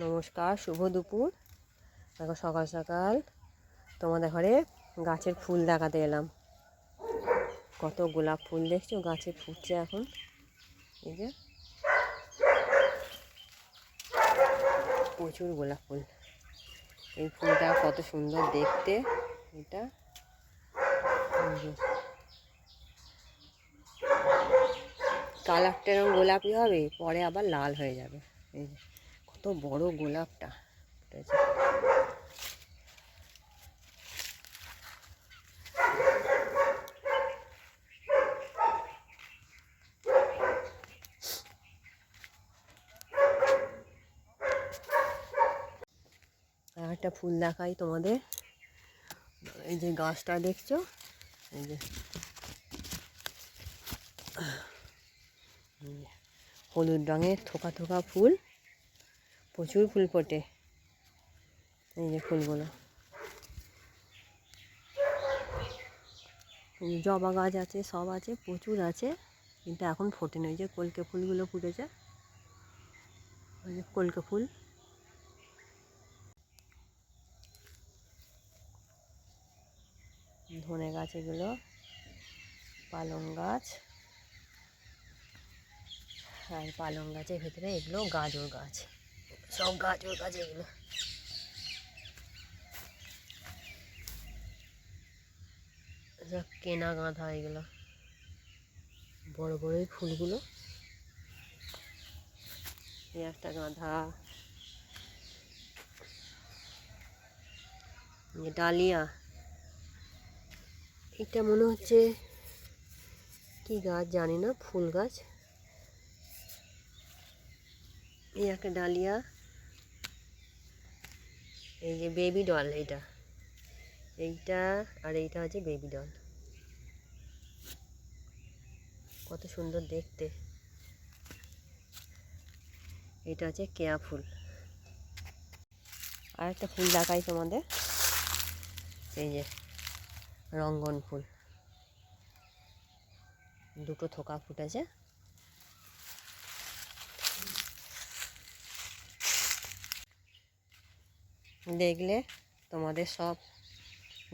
নমস্কার, শুভ দুপুর। দেখো সকাল সকাল তোমাদের ঘরে গাছের ফুল দেখাতে এলাম। কত গোলাপ ফুল দেখছ? গাছে ফুটছে এখন। এই যে প্রচুর গোলাপ ফুল। এই ফুলটা কত সুন্দর দেখতে, এটা। কালারটা এরকম গোলাপি হবে, পরে আবার লাল হয়ে যাবে। এই যে কত বড় গোলাপটা। আর একটা ফুল দেখাই তোমাদের। এই যে গাছটা দেখছ? এই যে হলুদ রঙের থোকা থোকা ফুল। প্রচুর ফুল ফোটে। এই যে ফুলগুলো। জবা গাছ আছে, সব আছে, প্রচুর আছে, কিন্তু এখন ফোটে না এই যে কলকে ফুলগুলো ফুটেছে। ওই যে কলকে ফুল। ধনে গাছ এগুলো, পালং গাছ, আর পালং গাছের ভেতরে এগুলো গাজর গাছ। সব গাজর গাছ এগুলো কেনা গাঁদা এগুলো বড় বড় এই ফুলগুলো এই একটা এই ডালিয়া এটা মনে হচ্ছে কি গাছ জানি না ফুল গাছ এই একটা ডালিয়া এই যে বেবি ডল এইটা। এইটা আর এইটা হচ্ছে বেবি ডল কত সুন্দর দেখতে। এটা হচ্ছে কেয়া ফুল। আর একটা ফুল দেখাই তোমাদের। এই যে রঙ্গন ফুল। দুটো থোকা ফুটেছে। দেখলে তোমাদের সব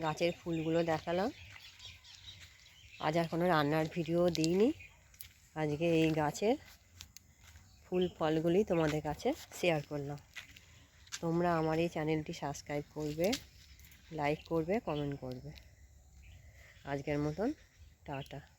গাছের ফুলগুলো দেখালাম। আজ আর কোনো রান্নার ভিডিও দিইনি। আজকে এই গাছের ফুল ফলগুলি তোমাদের কাছে শেয়ার করলাম। তোমরা আমার এই চ্যানেলটি সাবস্ক্রাইব করবে লাইক করবে কমেন্ট করবে। আজকের মতন, টাটা।